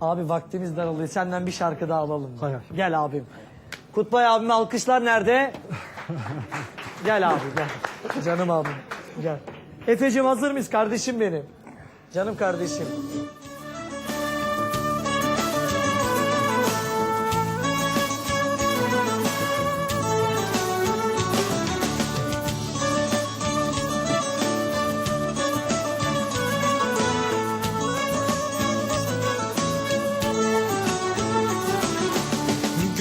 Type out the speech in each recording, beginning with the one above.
Abi vaktimiz daralıyor. Senden bir şarkı daha alalım. Hay hay. Gel abim. Kutbay abime alkışlar nerede? gel abi gel. Canım abim. Gel. Efe'cim hazır mıyız kardeşim benim? Canım kardeşim.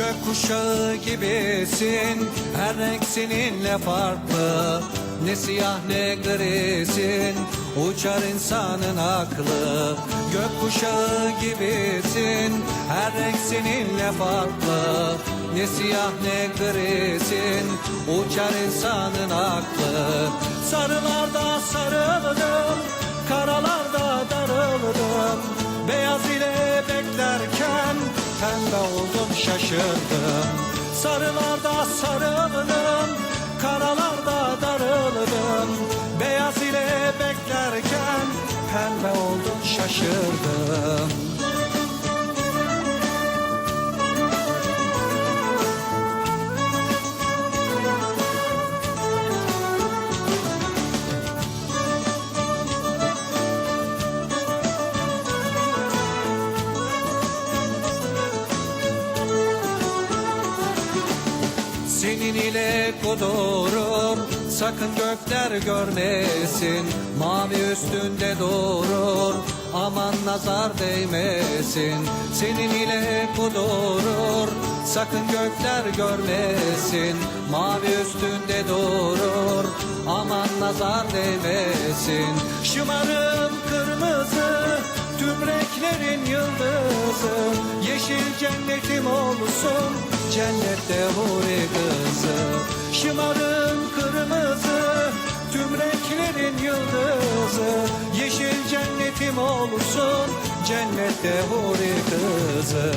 Gökkuşağı gibisin. Her renk seninle farklı. Ne siyah ne grisin. Uçar insanın aklı. Gökkuşağı gibisin. Her renk seninle farklı. Ne siyah ne grisin. Uçar insanın aklı. Sarılarda sarıldım Karalarda darıldım şaşırdım. Sarılarda sarıldım Karalarda darıldım. Beyaz ile beklerken Pembe oldum şaşırdım Senin ile kudurum sakın gökler görmesin. Mavi üstünde durur aman nazar değmesin. Senin ile kudurur sakın gökler görmesin. Mavi üstünde durur aman nazar değmesin. Şımarım kırmızı tüm renklerin yıldızı Yeşil cennetim olsun cennette huri kızı. Şımarım kırmızı tüm renklerin yıldızı. Yeşil cennetim olsun cennette huri kızı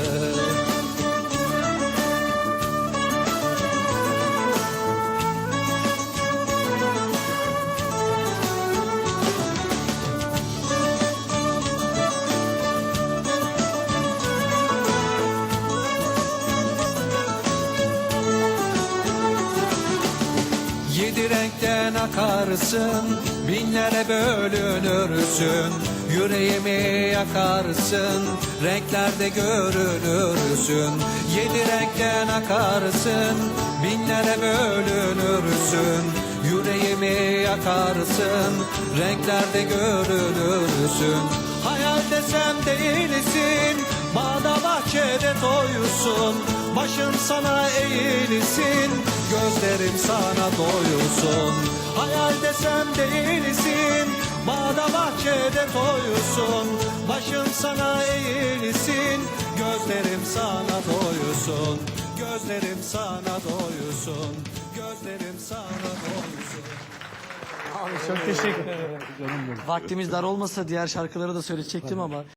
Yedi renkten akarsın, binlere bölünürsün. Yüreğimi yakarsın, renklerde görünürsün. Yedi renkten akarsın, binlere bölünürsün. Yüreğimi yakarsın, renklerde görünürsün. Hayal desem değilsin, bahçede doyusun. Başım sana eğilsin, gözlerim sana doyusun. Hayal desem değilsin, bağda bahçede doyusun. Başım sana eğilsin, gözlerim sana doyusun. Gözlerim sana doyusun, gözlerim sana doyusun. Abi çok teşekkür ederim. Vaktimiz dar olmasa diğer şarkıları da söyleyecektim ama